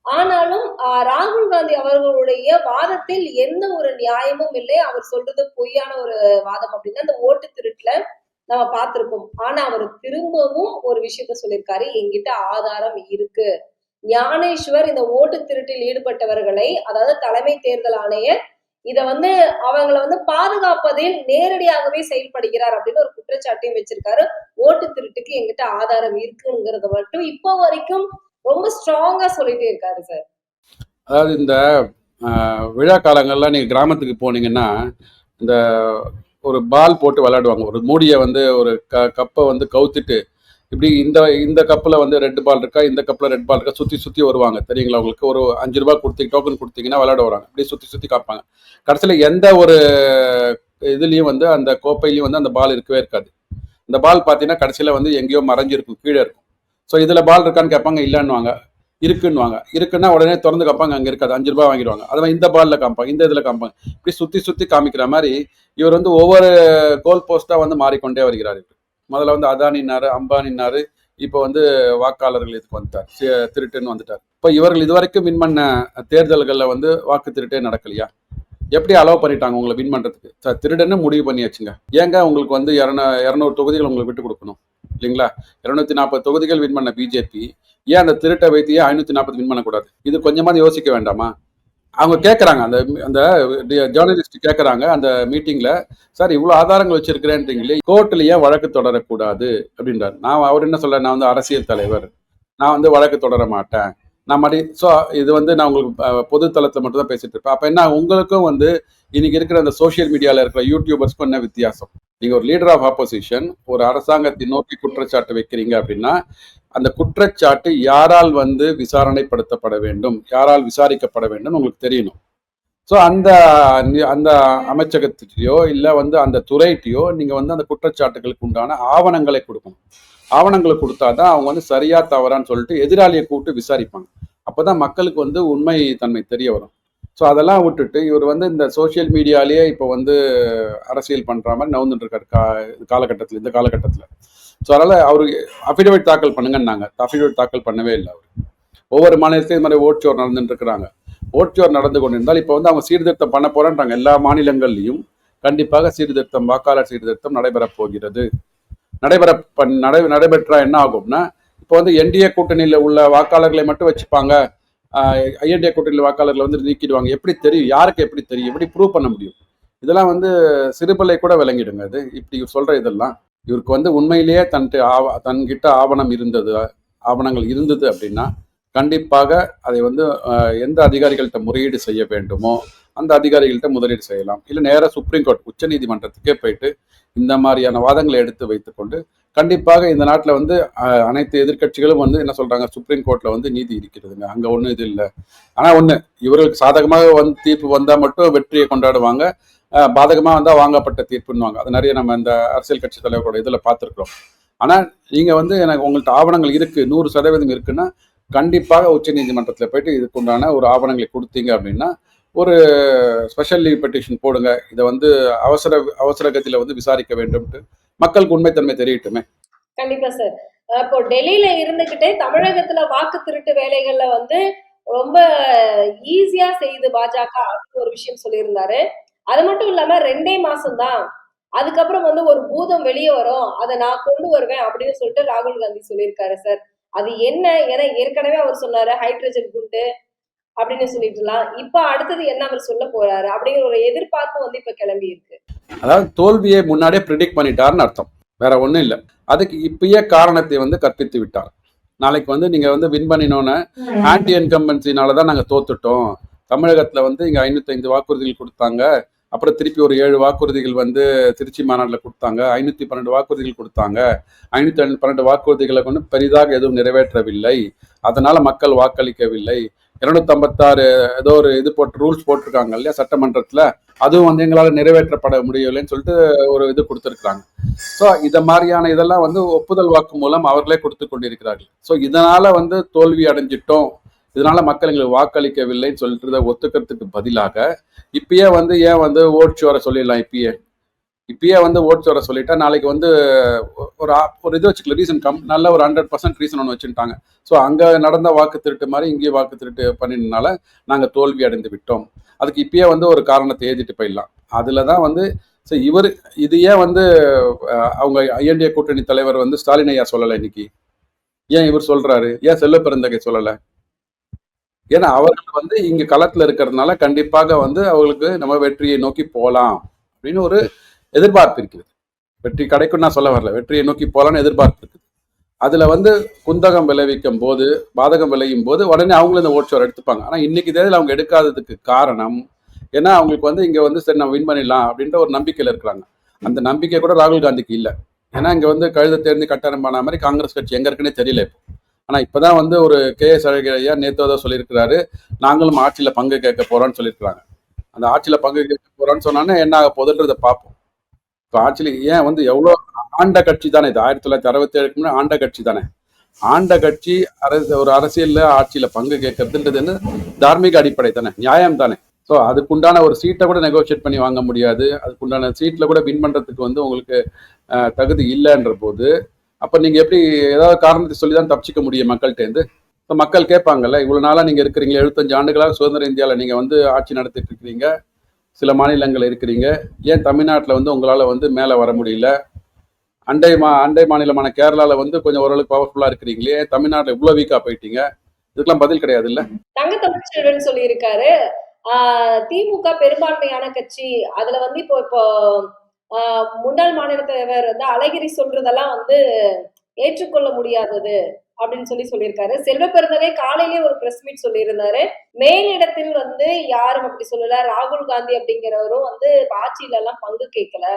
ஆனாலும் ராகுல் காந்தி அவர்களுடைய வாதத்தில் எந்த ஒரு நியாயமும் இல்லை. அவர் சொல்றது பொய்யான ஒரு வாதம் அப்படின்னா அந்த ஓட்டு திருட்டுல நம்ம பார்த்திருப்போம். ஆனா அவர் திரும்பவும் ஒரு விஷயத்த சொல்லியிருக்காரு. என்கிட்ட ஆதாரம் இருக்கு. ஞானேஸ்வர் இந்த ஓட்டு திருட்டில் ஈடுபட்டவர்களை அதாவது தலைமை தேர்தல் ஆணையர் இத வந்து அவங்கள வந்து பாதுகாப்பதில் நேரடியாகவே செயல்படுகிறார் அப்படின்னு ஒரு குற்றச்சாட்டையும் வச்சிருக்காரு. ஓட்டு திருட்டுக்கு எங்கிட்ட ஆதாரம் இருக்குங்கிறத மட்டும் இப்போ வரைக்கும் ரொம்ப ஸ்ட்ராங்கா சொல்லிட்டே இருக்காரு சார் அதாவது இந்த ஆஹ், விழா காலங்கள்லாம் நீங்க கிராமத்துக்கு போனீங்கன்னா இந்த ஒரு பால் போட்டு விளையாடுவாங்க. ஒரு மூடியை வந்து ஒரு க கப்பை வந்து கவுத்துட்டு இப்படி இந்த இந்த கப்பில் வந்து ரெட் பால் இருக்கா இந்த கப்பில் ரெட் பால் இருக்கா சுற்றி சுற்றி வருவாங்க. தெரியுங்களா உங்களுக்கு? ஒரு அஞ்சு ரூபா கொடுத்து டோக்கன் கொடுத்தீங்கன்னா விளையாட வராங்க. இப்படி சுற்றி சுற்றி காப்பாங்க. கடைசியில் எந்த ஒரு இதுலேயும் வந்து அந்த கோப்பையிலையும் வந்து அந்த பால் இருக்கவே இருக்காது. இந்த பால் பார்த்தீங்கன்னா கடைசியில் வந்து எங்கேயோ மறைஞ்சிருக்கும் கீழே இருக்கும். ஸோ இதில் பால் இருக்கான்னு கேட்பாங்க இல்லைன்னுவாங்க. இருக்குன்னுவாங்க. இருக்குன்னா உடனே திறந்து காப்பாங்க அங்கே இருக்காது. அஞ்சு ரூபாய் வாங்கிடுவாங்க. அதை இந்த பாலில் காமிப்பாங்க இந்த இதில் காமிப்பாங்க. இப்படி சுற்றி சுற்றி காமிக்கிற மாதிரி இவர் வந்து ஒவ்வொரு கோல் போஸ்ட்டாக வந்து மாறிக்கொண்டே வருகிறார் இவர். முதல்ல வந்து அதானின்னாரு அம்பானின்னாரு இப்போ வந்து வாக்காளர்கள் இதுக்கு வந்துட்டார். திருட்டுன்னு வந்துட்டார். இப்போ இவர்கள் இதுவரைக்கும் வின் பண்ண தேர்தல்களில் வந்து வாக்கு திருட்டே நடக்கலையா? எப்படி அலோவ் பண்ணிட்டாங்க உங்களை வின் பண்ணுறதுக்கு சார் திருடன்னு முடிவு பண்ணியாச்சுங்க. ஏங்க உங்களுக்கு வந்து இரநூ இரநூறு தொகுதிகள் உங்களுக்கு விட்டு கொடுக்கணும்? இல்லைங்களா? இரநூத்தி நாற்பது தொகுதிகள் வின் பண்ண பிஜேபி ஏன் அந்த திருட்டை வைத்து ஏன் ஐநூற்றி நாற்பது வின் பண்ணக்கூடாது? இது கொஞ்சமாக யோசிக்க வேண்டாமா? அவங்க கேட்குறாங்க அந்த அந்த ஜேர்னலிஸ்ட் கேட்குறாங்க அந்த மீட்டிங்கில் சார் இவ்வளோ ஆதாரங்கள் வச்சிருக்கிறேன்றீங்களே கோர்ட்டில் ஏன் வழக்கு தொடரக்கூடாது? அப்படின்றார். நான் அவர் என்ன சொல்ல நான் வந்து அரசியல் தலைவர். நான் வந்து வழக்கு தொடர மாட்டேன். நான் மறுபடி ஸோ இது வந்து நான் உங்களுக்கு பொது தளத்தில் மட்டும் தான் பேசிட்டு இருப்பேன். அப்போ என்ன உங்களுக்கும் வந்து இன்னைக்கு இருக்கிற அந்த சோஷியல் மீடியாவில் இருக்கிற யூடியூபர்ஸ்க்கும் என்ன வித்தியாசம்? நீங்கள் ஒரு லீடர் ஆஃப் ஆப்போசிஷன் ஒரு அரசாங்கத்தை நோக்கி குற்றச்சாட்டு வைக்கிறீங்க அப்படின்னா அந்த குற்றச்சாட்டு யாரால் வந்து விசாரணைப்படுத்தப்பட வேண்டும் யாரால் விசாரிக்கப்பட வேண்டும் உங்களுக்கு தெரியணும். ஸோ அந்த அந்த அமைச்சகத்திட்டையோ இல்லை வந்து அந்த துறையிட்டையோ நீங்கள் வந்து அந்த குற்றச்சாட்டுகளுக்கு உண்டான ஆவணங்களை கொடுக்கணும். ஆவணங்களை கொடுத்தா தான் அவங்க வந்து சரியா தவறான்னு சொல்லிட்டு எதிராளியை கூப்பிட்டு விசாரிப்பாங்க. அப்போ தான் மக்களுக்கு வந்து உண்மை தன்மை தெரிய வரும். ஸோ அதெல்லாம் விட்டுட்டு இவர் வந்து இந்த சோஷியல் மீடியாலேயே இப்போ வந்து அரசியல் பண்ணுற மாதிரி நவுந்துட்டு இருக்காரு கா காலகட்டத்தில் இந்த காலகட்டத்தில். ஸோ அதனால் அவரு அஃபிடவிட் தாக்கல் பண்ணுங்கன்னாங்க. அஃபிடவிட் தாக்கல் பண்ணவே இல்லை அவர். ஒவ்வொரு மாநிலத்திலும் இது மாதிரி ஓட்சோர் நடந்துட்டு இருக்கிறாங்க ஓட்சோர் நடந்து கொண்டிருந்தால் இப்போ வந்து அவங்க சீர்திருத்தம் பண்ண போறேன்றாங்க. எல்லா மாநிலங்கள்லையும் கண்டிப்பாக சீர்திருத்தம் வாக்காளர் சீர்திருத்தம் நடைபெறப் போகிறது. நடைபெற பண் நடை நடைபெற்றால் என்ன ஆகும்னா இப்போ வந்து என்டிஏ கூட்டணியில் உள்ள வாக்காளர்களை மட்டும் வச்சுப்பாங்க. ஐஎன்டிஏ கூட்டணியில் வாக்காளர்களை வந்து நீக்கிடுவாங்க. எப்படி தெரியும்? யாருக்கு எப்படி தெரியும்? எப்படி ப்ரூவ் பண்ண முடியும்? இதெல்லாம் வந்து சிறுபிள்ளை கூட விளங்கிடுங்க. அது இப்படி சொல்கிற இதெல்லாம். இவருக்கு வந்து உண்மையிலேயே தன்ட்டு ஆவ தன்கிட்ட ஆவணம் இருந்தது ஆவணங்கள் இருந்தது அப்படின்னா கண்டிப்பாக அதை வந்து எந்த அதிகாரிகள்கிட்ட முறையீடு செய்ய வேண்டுமோ அந்த அதிகாரிகள்கிட்ட முதலீடு செய்யலாம். இல்லை நேராக சுப்ரீம் கோர்ட் உச்சநீதிமன்றத்துக்கே போயிட்டு இந்த மாதிரியான வாதங்களை எடுத்து வைத்துக்கொண்டு கண்டிப்பாக இந்த நாட்டில் வந்து அனைத்து எதிர்க்கட்சிகளும் வந்து என்ன சொல்கிறாங்க சுப்ரீம் கோர்ட்டில் வந்து நீதி இருக்கிறதுங்க. அங்கே ஒன்றும் இது இல்லை. ஆனால் ஒன்று இவர்களுக்கு சாதகமாக வந்து தீர்ப்பு வந்தால் மட்டும் வெற்றியை கொண்டாடுவாங்க. பாதகமாக பாதகமா வந்தா வாங்கப்பட்ட தீர்ப்புன்னுவாங்க. அது நிறைய நம்ம இந்த அரசியல் கட்சி தலைவரோட இதுல பார்த்துருக்குறோம். ஆனா நீங்க வந்து எனக்கு உங்கள்கிட்ட ஆவணங்கள் இருக்கு நூறு சதவீதம் இருக்குன்னா கண்டிப்பாக உச்ச நீதிமன்றத்தில் போயிட்டு இதுக்கு உண்டான ஒரு ஆவணங்களை கொடுத்தீங்க அப்படின்னா ஒரு ஸ்பெஷல் லீவ் பெட்டிஷன் போடுங்க. இதை வந்து அவசர அவசர கதியில வந்து விசாரிக்க வேண்டும்ட்டு மக்களுக்கு உண்மைத்தன்மை தெரியட்டுமே கண்டிப்பா சார். இப்போ டெல்லியில இருந்துகிட்டே தமிழகத்துல வாக்கு திருட்டு வேலைகள்ல வந்து ரொம்ப ஈஸியா செய்யுது பாஜக அப்படின்னு ஒரு விஷயம் சொல்லியிருந்தாரு. அது மட்டும் இல்லாம ரெண்டே மாசம் தான் அதுக்கப்புறம் வந்து ஒரு பூதம் வெளியே வரும். அதை நான் கொண்டு வருவேன் அப்படின்னு சொல்லிட்டு ராகுல் காந்தி சொல்லியிருக்காரு சார். அது என்ன? ஏன்னா ஏற்கனவே அவர் சொன்னாரு ஹைட்ரஜன் குண்டு அப்படின்னு சொல்லிட்டுலாம். இப்ப அடுத்தது என்ன அவர் சொல்ல போறாரு? அப்படிங்கிற ஒரு எதிர்பார்ப்பு வந்து இப்ப கிளம்பி இருக்கு. அதாவது தோல்வியை முன்னாடியே ப்ரிடிக்ட் பண்ணிட்டாருன்னு அர்த்தம். வேற ஒன்றும் இல்லை. அதுக்கு இப்பயே காரணத்தை வந்து கற்பித்து விட்டார். நாளைக்கு வந்து நீங்க வந்து வின் பண்ணினோன்னே ஆன்டி என்கம்பன்சினால தான் நாங்கள் தோத்துட்டோம். தமிழகத்துல வந்து இங்க ஐநூத்தி ஐந்து வாக்குறுதிகள் கொடுத்தாங்க. அப்புறம் திருப்பி ஒரு ஏழு வாக்குறுதிகள் வந்து திருச்சி மாநாட்டில் கொடுத்தாங்க. ஐநூற்றி பன்னெண்டு வாக்குறுதிகள் கொடுத்தாங்க. ஐநூற்றி பன்னெண்டு வாக்குறுதிகளை கொண்டு பெரிதாக எதுவும் நிறைவேற்றவில்லை. அதனால் மக்கள் வாக்களிக்கவில்லை. இருநூத்தம்பத்தாறு ஏதோ ஒரு இது போட்டு ரூல்ஸ் போட்டிருக்காங்க இல்லையா சட்டமன்றத்தில். அதுவும் வந்து எங்களால் நிறைவேற்றப்பட முடியவில்லைன்னு சொல்லிட்டு ஒரு இது கொடுத்துருக்குறாங்க. ஸோ இதை மாதிரியான இதெல்லாம் வந்து ஒப்புதல் வாக்கு மூலம் அவர்களே கொடுத்து கொண்டிருக்கிறார்கள். ஸோ இதனால் வந்து தோல்வி அடைஞ்சிட்டோம். இதனால மக்கள் எங்களுக்கு வாக்களிக்கவில்லைன்னு சொல்லிட்டு ஒத்துக்கிறதுக்கு பதிலாக இப்பயே வந்து ஏன் வந்து ஓட் வர சொல்லிடலாம் இப்பயே? இப்பயே வந்து ஓட் வர சொல்லிட்டா நாளைக்கு வந்து ஒரு ஒரு இது வச்சுக்கல ரீசன் கம் நல்ல ஒரு ஹண்ட்ரட் பர்சன்ட் ரீசன் ஒன்று வச்சுட்டாங்க. ஸோ அங்கே நடந்த வாக்கு திருட்டு மாதிரி இங்கேயும் வாக்கு திருட்டு பண்ணினால நாங்கள் தோல்வி அடைந்து விட்டோம். அதுக்கு இப்பயே வந்து ஒரு காரணத்தை எழுதிட்டு போயிடலாம். அதில் தான் வந்து ஸோ இவர் இது ஏன் வந்து அவங்க ஐஎன்டிஏ கூட்டணி தலைவர் வந்து ஸ்டாலின் ஐயா சொல்லலை இன்னைக்கு? ஏன் இவர் சொல்கிறாரு ஏன் செல்ல பெருந்தகை சொல்லலை? ஏன்னா அவர்கள் வந்து இங்க களத்துல இருக்கிறதுனால கண்டிப்பாக வந்து அவங்களுக்கு நம்ம வெற்றியை நோக்கி போகலாம் அப்படின்னு ஒரு எதிர்பார்ப்பு இருக்குது வெற்றி கிடைக்கும் நான் சொல்ல வரல. வெற்றியை நோக்கி போகலான்னு எதிர்பார்ப்பு இருக்குது. அதுல வந்து குந்தகம் விளைவிக்கும் போது பாதகம் விளையும் போது உடனே அவங்களும் இந்த ஓட்சோர் எடுத்துப்பாங்க. ஆனா இன்னைக்கு தேதியில் அவங்க எடுக்காததுக்கு காரணம் ஏன்னா அவங்களுக்கு வந்து இங்க வந்து சரி நம்ம வின் பண்ணிடலாம் அப்படின்ற ஒரு நம்பிக்கையில இருக்கிறாங்க. அந்த நம்பிக்கை கூட ராகுல் காந்திக்கு இல்லை. ஏன்னா இங்க வந்து கழுத தேர்ந்து கட்டணம் பண்ண மாதிரி காங்கிரஸ் கட்சி எங்க இருக்குன்னே தெரியல இப்போ. ஆனால் இப்போ தான் வந்து ஒரு கே எஸ் ஐயா நேத்தோதா தான் சொல்லியிருக்கிறாரு. நாங்களும் ஆட்சியில் பங்கு கேட்க போகிறோன்னு சொல்லியிருக்கிறாங்க. அந்த ஆட்சியில் பங்கு கேட்க போகிறோன்னு சொன்னோன்னே என்ன ஆக போகுதுன்றதை பார்ப்போம். இப்போ ஆட்சியில் ஏன் வந்து எவ்வளோ ஆண்ட கட்சி தானே இது? ஆயிரத்தி தொள்ளாயிரத்தி அறுபத்தி ஏழுக்கு முன்னாடி ஆண்ட கட்சி தானே? ஆண்ட கட்சி அரசு ஒரு அரசியலில் ஆட்சியில் பங்கு கேட்கறதுன்றது என்ன தார்மீக அடிப்படை தானே நியாயம் தானே. ஸோ அதுக்குண்டான ஒரு சீட்டை கூட நெகோஷியேட் பண்ணி வாங்க முடியாது. அதுக்குண்டான சீட்டில் கூட வின் பண்ணுறதுக்கு வந்து உங்களுக்கு தகுதி இல்லைன்ற போது அப்போ நீங்கள் எப்படி ஏதாவது காரணத்தை சொல்லி தான் தப்பிச்சிக்க முடியும் மக்கள்கிட்டேருந்து இப்போ மக்கள் கேட்பாங்கல்ல இவ்வளோ நாளாக நீங்கள் இருக்கிறீங்க எழுபத்தஞ்சு ஆண்டுகளாக சுதந்திர இந்தியாவில் நீங்கள் வந்து ஆட்சி நடத்திட்டு இருக்கிறீங்க சில மாநிலங்கள் இருக்கிறீங்க ஏன் தமிழ்நாட்டில் வந்து உங்களால் வந்து மேலே வர முடியல? அண்டை மா அண்டை மாநிலமான கேரளாவில் வந்து கொஞ்சம் ஓரளவுக்கு பவர்ஃபுல்லாக இருக்கிறீங்களே தமிழ்நாட்டில் இவ்வளோ வீக்காக போயிட்டீங்க? இதுக்கெல்லாம் பதில் கிடையாது இல்லை? தங்க தமிழ்ச்செல்வன் சொல்லியிருக்காரு. திமுக பெரும்பான்மையான கட்சி அதுல வந்து இப்போ இப்போ முன்னாள் மாநில தலைவர் வந்து அழகிரி சொல்றதெல்லாம் வந்து ஏற்றுக்கொள்ள முடியாதது அப்படின்னு சொல்லி சொல்லியிருக்காரு. செல்வ பெருந்தகை காலையிலேயே ஒரு பிரஸ் மீட் சொல்லியிருந்தாரு. மேலிடத்தில் வந்து யாரும் அப்படி சொல்லல. ராகுல் காந்தி அப்படிங்கிறவரும் வந்து ஆட்சியில எல்லாம் பங்கு கேட்கல.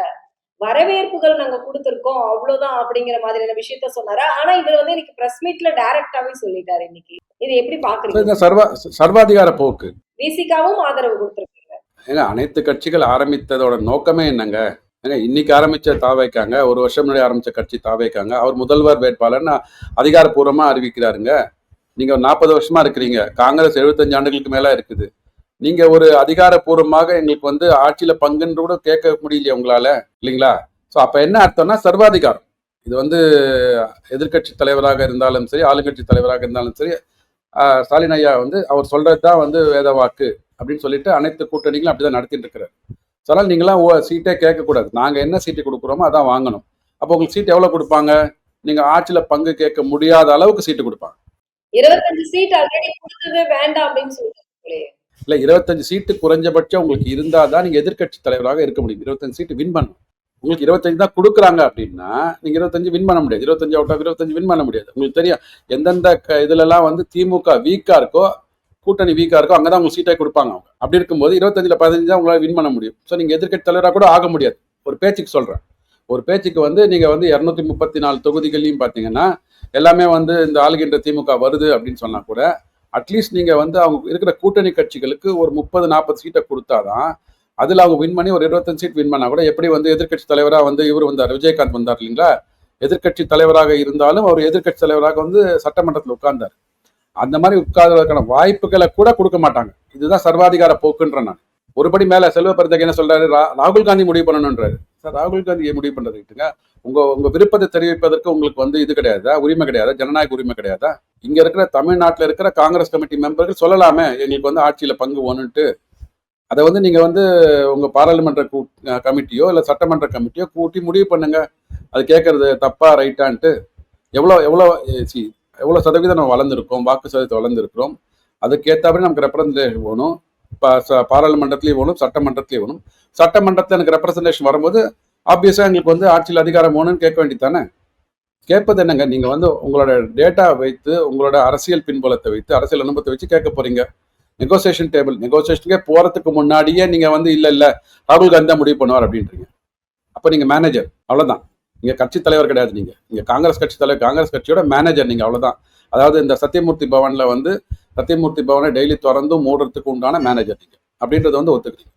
வரவேற்புகள் நாங்க கொடுத்திருக்கோம். அவ்வளவுதான் அப்படிங்கிற மாதிரியான விஷயத்த சொன்னாரு. ஆனா இவர் வந்து இன்னைக்கு பிரஸ் மீட்ல டைரக்டாவே சொல்லிட்டாரு இன்னைக்கு. இது எப்படி பாக்குறீங்க? சர்வா சர்வாதிகார போக்கு. விசிகாவும் ஆதரவு கொடுத்திருக்காங்க. அனைத்து கட்சிகள் ஆரம்பித்ததோட நோக்கமே என்னங்க? ஏங்க இன்னைக்கு ஆரம்பிச்ச தாவைக்காங்க ஒரு வருஷம் முன்னாடி ஆரம்பிச்ச கட்சி தாவைக்காங்க. அவர் முதல்வர் வேட்பாளர்னு அதிகாரப்பூர்வமா அறிவிக்கிறாருங்க. நீங்க ஒரு நாற்பது வருஷமா இருக்கிறீங்க. காங்கிரஸ் எழுபத்தஞ்சு ஆண்டுகளுக்கு மேல இருக்குது. நீங்க ஒரு அதிகாரப்பூர்வமாக எங்களுக்கு வந்து ஆட்சியில பங்குன்னு கூட கேட்க முடியலையே உங்களால இல்லைங்களா? ஸோ அப்ப என்ன அர்த்தம்னா சர்வாதிகாரம். இது வந்து எதிர்க்கட்சி தலைவராக இருந்தாலும் சரி ஆளுங்கட்சி தலைவராக இருந்தாலும் சரி ஸ்டாலின் ஐயா வந்து அவர் சொல்றது தான் வந்து வேத வாக்கு அப்படின்னு சொல்லிட்டு அனைத்து கூட்டணிகளும் அப்படிதான் நடத்திட்டு இருக்கிறார். அதனால் நீங்களாம் ஓ சீட்டே கேட்கக்கூடாது. நாங்கள் என்ன சீட்டு கொடுக்குறோமோ அதான் வாங்கணும். அப்போ உங்களுக்கு சீட் எவ்வளோ கொடுப்பாங்க? நீங்கள் ஆட்சியில் பங்கு கேட்க முடியாத அளவுக்கு சீட்டு கொடுப்பாங்க. இருபத்தஞ்சு சீட் ஆல்ரெடி கொடுத்தது வேண்டாம் அப்படின்னு சொல்லிட்டு இல்லை இருபத்தஞ்சு சீட்டு குறைஞ்சபட்சம் உங்களுக்கு இருந்தால் தான் நீங்கள் எதிர்க்கட்சி தலைவராக இருக்க முடியும். இருபத்தஞ்சு சீட்டு வின் பண்ணணும். உங்களுக்கு இருபத்தஞ்சு தான் கொடுக்குறாங்க அப்படின்னா நீங்கள் இருபத்தஞ்சு வின் பண்ண முடியாது. இருபத்தஞ்சு அவுட் ஆஃப் இருபத்தஞ்சு வின் பண்ண முடியாது. உங்களுக்கு தெரியும் எந்தெந்த இதுலலாம் வந்து திமுக வீக்காக இருக்கோ கூட்டணி வீக்காக இருக்கோ அங்கே தான் உங்களுக்கு சீட்டை கொடுப்பாங்க அவங்க. அப்படி இருக்கும்போது இருபத்தஞ்சில் பதினஞ்சு தான் உங்களால் வின் பண்ண முடியும். ஸோ நீங்கள் எதிர்க்கட்சி தலைவராக கூட ஆக முடியாது. ஒரு பேச்சுக்கு சொல்கிறேன் ஒரு பேச்சுக்கு வந்து நீங்கள் வந்து இரநூத்தி முப்பத்தி நாலு தொகுதிகள்லையும் பார்த்தீங்கன்னா எல்லாமே வந்து இந்த ஆளுகின்ற திமுக வருது அப்படின்னு சொன்னால் கூட அட்லீஸ்ட் நீங்கள் வந்து அவங்க இருக்கிற கூட்டணி கட்சிகளுக்கு ஒரு முப்பது நாற்பது சீட்டை கொடுத்தாதான் அதில் அவங்க வின் பண்ணி ஒரு இருபத்தஞ்சு சீட் வின் பண்ணால் கூட எப்படி வந்து எதிர்க்கட்சி தலைவராக வந்து இவர் வந்தார் விஜயகாந்த் வந்தார் இல்லைங்களா? எதிர்க்கட்சி தலைவராக இருந்தாலும் அவர் எதிர்க்கட்சி தலைவராக வந்து சட்டமன்றத்தில் உட்கார்ந்தார். அந்த மாதிரி உட்கார்றதுக்கான வாய்ப்புகளை கூட கொடுக்க மாட்டாங்க. இதுதான் சர்வாதிகார போக்குன்ற நான். ஒருபடி மேல செல்வ பெருந்தகை என்ன சொல்றாரு? ராகுல் காந்தி முடிவு பண்ணணுன்றாரு சார் ராகுல் காந்தி முடிவு பண்றதுக்குங்க உங்க உங்க விருப்பத்தை தெரிவிப்பதற்கு உங்களுக்கு வந்து இது கிடையாதா? உரிமை கிடையாதா? ஜனநாயக உரிமை கிடையாதா? இங்க இருக்கிற தமிழ்நாட்டில் இருக்கிற காங்கிரஸ் கமிட்டி மெம்பர்கள் சொல்லலாமே. எங்களுக்கு வந்து ஆட்சியில பங்கு ஒன்றுட்டு அதை வந்து நீங்க வந்து உங்க பாராளுமன்ற கூ- கமிட்டியோ இல்லை சட்டமன்ற கமிட்டியோ கூட்டி முடிவு பண்ணுங்க. அது கேட்கறது தப்பா ரைட்டான்ட்டு. எவ்வளோ எவ்வளோ சி எவ்வளோ சதவீதம் நம்ம வளர்ந்துருக்கோம் வாக்கு சதவீதம் வளர்ந்துருக்கிறோம். அதுக்கேற்றபடி நமக்கு ரெப்ரசன்டேஷன் போகணும் இப்போ பாராளுமன்றத்துலேயும் வேணும் சட்டமன்றத்துலேயும் வேணும். சட்டமன்றத்தில் எனக்கு ரெப்ரசன்டேஷன் வரும்போது ஆப்வியஸாக எங்களுக்கு வந்து ஆட்சியில் அதிகாரம் வேணும்னு கேட்க வேண்டியதானே கேட்பது என்னங்க? நீங்கள் வந்து உங்களோட டேட்டா வைத்து உங்களோட அரசியல் பின்புலத்தை வைத்து அரசியல் அனுபவத்தை வச்சு கேட்க போகிறீங்க நெகோசியேஷன் டேபிள் நெகோசியேஷனுக்கே போகிறதுக்கு முன்னாடியே நீங்கள் வந்து இல்லை இல்லை ராகுல் காந்தி தான் முடிவு பண்ணுவார் அப்படின்றீங்க. அப்போ நீங்கள் மேனேஜர் அவ்வளோதான் நீங்கள் கட்சி தலைவர் கிடையாது நீங்க. நீங்கள் காங்கிரஸ் கட்சி தலைவர் காங்கிரஸ் கட்சியோட மேனேஜர் நீங்கள் அவ்வளோதான் அதாவது இந்த சத்தியமூர்த்தி பவனில் வந்து சத்தியமூர்த்தி பவனை டெய்லி திறந்து மூடுறதுக்கு உண்டான மேனேஜர் நீங்கள் அப்படின்றத வந்து ஒத்துக்கிறீங்க.